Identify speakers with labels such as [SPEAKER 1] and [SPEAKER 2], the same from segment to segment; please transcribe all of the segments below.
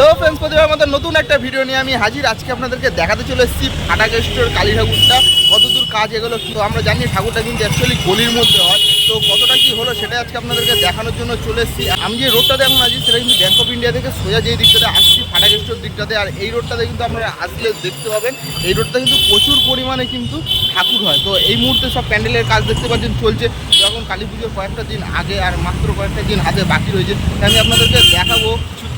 [SPEAKER 1] Hello friends প্রতিবার আমাদের নতুন একটা ভিডিও নিয়ে আমি হাজির। আজকে আপনাদেরকে দেখাতে চলে এসেছি ফাটাকে স্টোর কালী ঠাকুরটা কতদূর কাজ এগুলো তো আমরা জানি ঠাকুরটা কিন্তু অ্যাকচুয়ালি গলির মধ্যে হয়। তো কতটা কি হলো সেটা আজকে আপনাদেরকে দেখানোর জন্য চলে এসেছি। আমি যে রোডটাতে এখন আছি, সেটা কিন্তু ব্যাংক অফ ইন্ডিয়া থেকে সোজা যেই দিকটাতে আসছি ফাটাকে স্টোর দিকটাতে। আর এই রোডটাতে কিন্তু আপনারা আসলে দেখতে পাবেন, এই রোডটা কিন্তু প্রচুর পরিমাণে কিন্তু ঠাকুর হয়। তো এই মুহূর্তে সব প্যান্ডেলের কাজ দেখতে পাচ্ছেন, চলছে। যখন কালী পুজোর কয়েকটা দিন আগে আর মাত্র কয়েকটা দিন হাতে বাকি রয়েছে। আমি আপনাদেরকে দেখাবো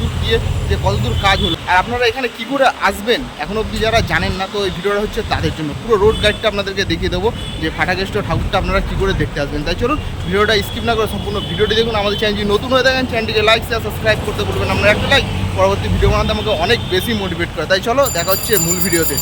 [SPEAKER 1] দূর দিয়ে যে কতদূর কাজ হলো। আর আপনারা এখানে কি করে আসবেন? এখন অব্দি যারা জানেন না, তো এই ভিডিওটা হচ্ছে তাদের জন্য। পুরো রোড গাইডটা আপনাদেরকে দেখিয়ে দেবো যে ফাটাকেষ্ট ঠাকুরটা আপনারা কী করে দেখতে আসবেন। তাই চলুন, ভিডিওটা স্কিপ না করে সম্পূর্ণ ভিডিওটি দেখুন। আমাদের চ্যানেল যদি নতুন হয়ে থাকেন চ্যানেলটিকে লাইক শেয়ার সাবস্ক্রাইব করতে বলবেন আপনারা একটা লাইক পরবর্তী ভিডিও বানাতে আমাকে অনেক বেশি মোটিভেট করে। তাই চলো, দেখা হচ্ছে মূল ভিডিওতে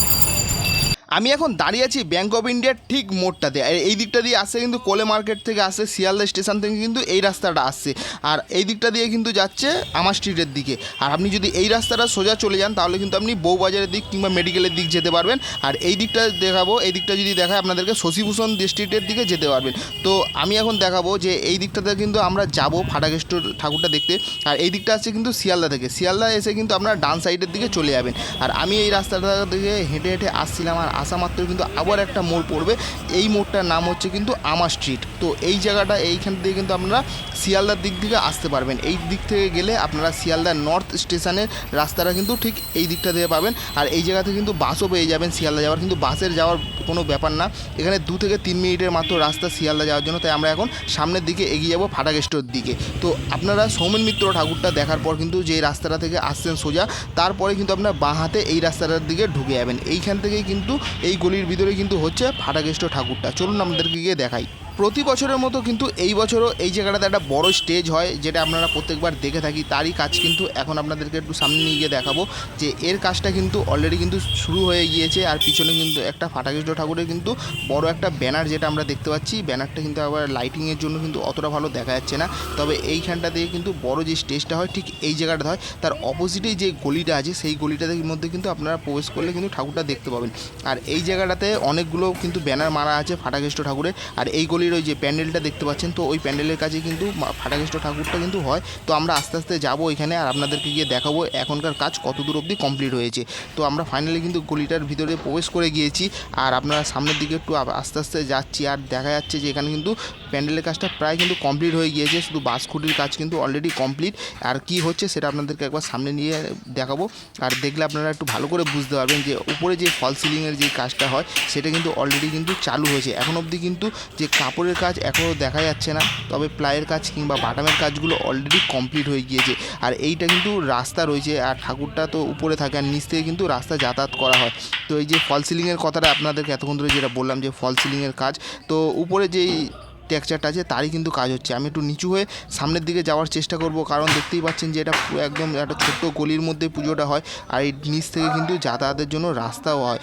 [SPEAKER 1] আমি এখন দাঁড়িয়ে আছি ব্যাঙ্ক অফ ইন্ডিয়ার ঠিক মোড়টাতে। আর এই দিকটা দিয়ে আসছে কিন্তু কোলে মার্কেট থেকে আসছে, শিয়ালদা স্টেশন থেকে কিন্তু এই রাস্তাটা আসছে। আর এই দিকটা দিয়ে কিন্তু যাচ্ছে আমার স্ট্রিটের দিকে। আর আপনি যদি এই রাস্তাটা সোজা চলে যান, তাহলে কিন্তু আপনি বউবাজারের দিক কিংবা মেডিকেলের দিক যেতে পারবেন। আর এই দিকটা দেখাবো, এই দিকটা যদি দেখায়, আপনাদেরকে শশীভূষণ স্ট্রিটের দিকে যেতে পারবেন। তো আমি এখন দেখাবো যে এই দিকটাতে কিন্তু আমরা যাব ফাটাকেষ্টর ঠাকুরটা দেখতে। আর এই দিকটা আসছে কিন্তু শিয়ালদা থেকে। শিয়ালদা এসে কিন্তু আপনারা ডান সাইডের দিকে চলে যাবেন। আর আমি এই রাস্তাটা থেকে হেঁটে হেঁটে আসছিলাম আর আসা মাত্র কিন্তু আবার একটা মোড় পড়বে। এই মোড়টার নাম হচ্ছে কিন্তু আমার স্ট্রিট। তো এই জায়গাটা এইখান থেকে কিন্তু আপনারা শিয়ালদার দিক থেকে আসতে পারবেন। এই দিক থেকে গেলে আপনারা শিয়ালদার নর্থ স্টেশনের রাস্তাটা কিন্তু ঠিক এই দিকটা থেকে পাবেন। আর এই জায়গাতে কিন্তু বাসও পেয়ে যাবেন শিয়ালদা যাওয়ার। কিন্তু বাসের যাওয়ার কোনো ব্যাপার না। এখানে দু থেকে তিন মিনিটের মাত্র রাস্তা শিয়ালদা যাওয়ার জন্য। তাই আমরা এখন সামনের দিকে এগিয়ে যাব ফাটাকেষ্টর দিকে। তো আপনারা সৌমেন মিত্র ঠাকুরটা দেখার পর কিন্তু যে রাস্তাটা থেকে আসছেন সোজা, তারপরে কিন্তু আপনার বাঁ হাতে এই রাস্তাটার দিকে ঢুকে যাবেন। এইখান থেকেই কিন্তু এই গলির ভিতরে কিন্তু হচ্ছে ফাটাকেষ্ট ঠাকুরটা। চলুন আমাদেরকে গিয়ে দেখাই। প্রতি বছরের মতো কিন্তু এই বছরও এই জায়গাটাতে একটা বড় স্টেজ হয়, যেটা আপনারা প্রত্যেকবার দেখে থাকি। তারই কাজ কিন্তু এখন আপনাদেরকে একটু সামনে নিয়ে গিয়ে দেখাবো যে এর কাজটা কিন্তু অলরেডি কিন্তু শুরু হয়ে গিয়েছে আর পিছনে কিন্তু একটা ফাটাকৃষ্ণ ঠাকুরের কিন্তু বড় একটা ব্যানার যেটা আমরা দেখতে পাচ্ছি। ব্যানারটা কিন্তু আবার লাইটিংয়ের জন্য কিন্তু অতটা ভালো দেখা যাচ্ছে না। তবে এইখানটা দিয়ে কিন্তু বড় যে স্টেজটা হয়, ঠিক এই জায়গাটা হয়। তার অপোজিটেই যে গলিটা আছে, সেই গলিটার মধ্যে কিন্তু আপনারা প্রবেশ করলে কিন্তু ঠাকুরটা দেখতে পাবেন। আর এই জায়গাটাতে অনেকগুলো কিন্তু ব্যানার মারা আছে ফাটাকৃষ্ণ ঠাকুরের। আর এই গলির ওই যে প্যান্ডেলটা দেখতে পাচ্ছেন, তো ওই প্যান্ডেলের কাছে কিন্তু ফাটাকেষ্ট ঠাকুরটা কিন্তু হয়। তো আমরা আস্তে আস্তে যাব এখানে আর আপনাদেরকে গিয়ে দেখাবো এখনকার কাজ কত দূর অব্দি কমপ্লিট হয়েছে। তো আমরা ফাইনালি কিন্তু গলিটার ভিতরে প্রবেশ করে গিয়েছি, আর আপনারা সামনের দিকে একটু আস্তে আস্তে যাচ্ছি, আর দেখা যাচ্ছে যে এখানে কিন্তু প্যান্ডেলের কাজটা প্রায় কিন্তু কমপ্লিট হয়ে গিয়েছে, শুধু বাস খুঁটির কাজ কিন্তু অলরেডি কমপ্লিট আর কি হচ্ছে সেটা আপনাদেরকে একবার সামনে নিয়ে দেখাবো। আর দেখলে আপনারা একটু ভালো করে বুঝতে পারবেন যে উপরে যে ফল সিলিংয়ের যে কাজটা হয়, সেটা কিন্তু অলরেডি কিন্তু চালু হয়েছে। এখন অবধি কিন্তু যে কাপড়ের কাজ এখনও দেখা যাচ্ছে না, তবে প্লাইয়ের কাজ কিংবা বাটামের কাজগুলো অলরেডি কমপ্লিট হয়ে গিয়েছে। আর এইটা কিন্তু রাস্তা রয়েছে, আর ঠাকুরটা তো উপরে থাকে, আর নিচ থেকে কিন্তু রাস্তা যাতায়াত করা হয়। তো এই যে ফল সিলিংয়ের কথাটা আপনাদেরকে এতক্ষণ ধরে যেটা বললাম যে ফল সিলিংয়ের কাজ, তো উপরে যেই টেক্সচারটা আছে, তারই কিন্তু কাজ হচ্ছে। আমি একটু নিচু হয়ে সামনের দিকে যাওয়ার চেষ্টা করব, কারণ দেখতেই পাচ্ছেন যে এটা একদম একটা ছোট্ট গলির মধ্যে পুজোটা হয়, আর এই নিচ থেকে কিন্তু যাতায়াতের জন্য রাস্তাও হয়।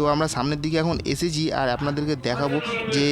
[SPEAKER 1] তো আমরা সামনের দিকে এখন এসেছি আর আপনাদেরকে দেখাবো যে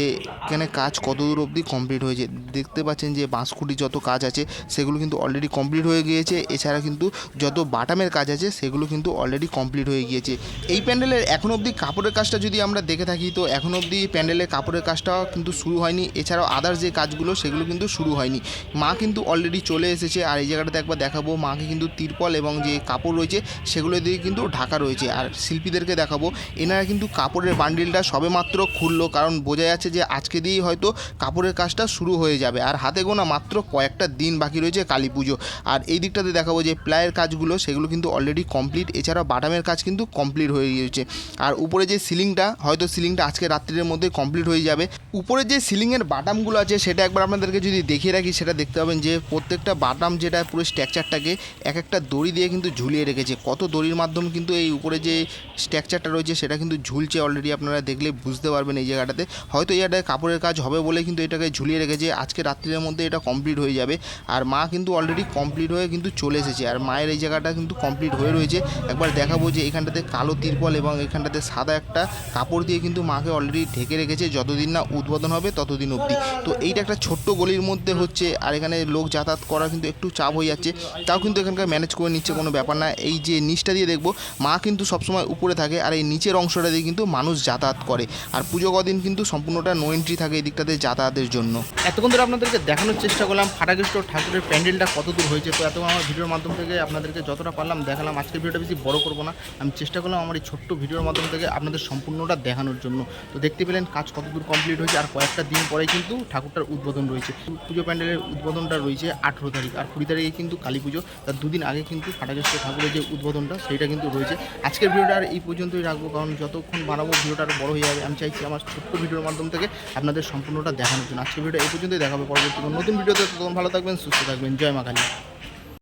[SPEAKER 1] এখানে কাজ কত দূর অবধি কমপ্লিট হয়েছে। দেখতে পাচ্ছেন যে বাঁশকুটি যত কাজ আছে, সেগুলো কিন্তু অলরেডি কমপ্লিট হয়ে গিয়েছে। এছাড়া কিন্তু যত বাটামের কাজ আছে, সেগুলো কিন্তু অলরেডি কমপ্লিট হয়ে গিয়েছে। এই প্যান্ডেলের এখন অবধি কাপড়ের কাজটা যদি আমরা দেখে থাকি, তো এখন অবধি প্যান্ডেলের কাপড়ের কাজটাও কিন্তু শুরু হয়নি। এছাড়াও আদার্স যে কাজগুলো, সেগুলো কিন্তু শুরু হয়নি। মা কিন্তু অলরেডি চলে এসেছে আর এই জায়গাটাতে একবার দেখাবো। মাকে কিন্তু তিরপল এবং যে কাপড় রয়েছে, সেগুলো দিয়ে কিন্তু ঢাকা রয়েছে। আর শিল্পীদেরকে দেখাবো। এনারা কিন্তু কাপড়ের বান্ডিলটা সবেমাত্র খুললো। কারণ বোঝা যাচ্ছে যে আজকে দিয়েই হয়তো কাপড়ের কাজটা শুরু হয়ে যাবে। আর হাতে গোনা মাত্র কয়েকটা দিন বাকি রয়েছে কালী পুজো। আর এই দিকটাতে দেখাবো যে প্লায়ের কাজগুলো, সেগুলো কিন্তু অলরেডি কমপ্লিট এছাড়াও বাটামের কাজ কিন্তু কমপ্লিট হয়ে গিয়েছে। আর উপরে যে সিলিংটা হয়তো সিলিংটা আজকে রাত্রির মধ্যে কমপ্লিট হয়ে যাবে। উপরে যে সিলিংয়ের বাটামগুলো আছে, সেটা একবার আপনাদেরকে যদি দেখিয়ে রাখি, সেটা দেখতে পাবেন যে প্রত্যেকটা বাটাম যেটা পুরো স্ট্রাকচারটাকে এক একটা দড়ি দিয়ে কিন্তু ঝুলিয়ে রেখেছে। কত দড়ির মাধ্যমে কিন্তু এই উপরে যে স্ট্রাকচারটা রয়েছে, সেটা কিন্তু ঝুলছে অলরেডি আপনারা দেখলে বুঝতে পারবেন এই জায়গাটাতে। হয়তো এই জায়গাটায় কাপড়ের কাজ হবে বলে কিন্তু এটাকে ঝুলিয়ে রেখেছে। আজকে রাত্রির মধ্যে এটা কমপ্লিট হয়ে যাবে। আর মা কিন্তু অলরেডি কমপ্লিট হয়ে কিন্তু চলে এসেছে। আর মায়ের এই জায়গাটা কিন্তু কমপ্লিট হয়ে রয়েছে। একবার দেখাবো যে এখানটাতে কালো তিরপল এবং এখানটাতে সাদা একটা কাপড় দিয়ে কিন্তু মাকে অলরেডি ঢেকে রেখেছে। যতদিন না উদ্বোধন হবে, ততদিন অবধি। তো এইটা একটা ছোট্ট গলির মধ্যে হচ্ছে। আর এখানে লোক যাতায়াত করা কিন্তু একটু চাপ হয়ে যাচ্ছে। তাও কিন্তু এখানকার ম্যানেজ করে নিচ্ছে, কোনো ব্যাপার না। এই যে নিচটা দিয়ে দেখব, মা কিন্তু সবসময় উপরে থাকে। আর এই নিচের অংশ অংশটা দিয়ে কিন্তু মানুষ যাতায়াত করে। আর পুজো কদিন কিন্তু সম্পূর্ণটা নো এন্ট্রি থাকে এই দিকটাতে যাতায়াতের জন্য। এতক্ষণ ধরে আপনাদেরকে দেখানোর চেষ্টা করলাম ফাটাকেশ্বর ঠাকুরের প্যান্ডেলটা কত দূর হয়েছে, তো এত আমার ভিডিওর মাধ্যম থেকে আপনাদেরকে যতটা পারলাম দেখালাম। আজকের ভিডিওটা বেশি বড় করব না, আমি চেষ্টা করলাম আমার এই ছোট্ট ভিডিওর মাধ্যম থেকে আপনাদের সম্পূর্ণটা দেখানোর জন্য। তো দেখতে পেলেন কাজ কত দূর কমপ্লিট হয়েছে, আর কয়েকটা দিন পরে কিন্তু ঠাকুরটার উদ্বোধন রয়েছে। পুজো প্যান্ডেলের উদ্বোধনটা রয়েছে আঠেরো তারিখ, আর কুড়ি তারিখে কিন্তু কালী পুজো। তার দুদিন আগে কিন্তু ফাটাকেশ্বর ঠাকুরের যে উদ্বোধনটা, সেইটা কিন্তু রয়েছে। আজকের ভিডিওটা আর এই পর্যন্তই রাখব, কারণ যতক্ষণ বানাবো ভিডিওটা আরও বড়ো হয়ে যাবে। আমি চাইছি আমার ছোট্ট ভিডিওর মাধ্যম থেকে আপনাদের সম্পূর্ণটা দেখানোর জন্য। আজকের ভিডিও এই পর্যন্তই। দেখাবে পরবর্তী নতুন ভিডিওতে। ততক্ষণ ভালো থাকবেন, সুস্থ থাকবেন। জয় মা কালী।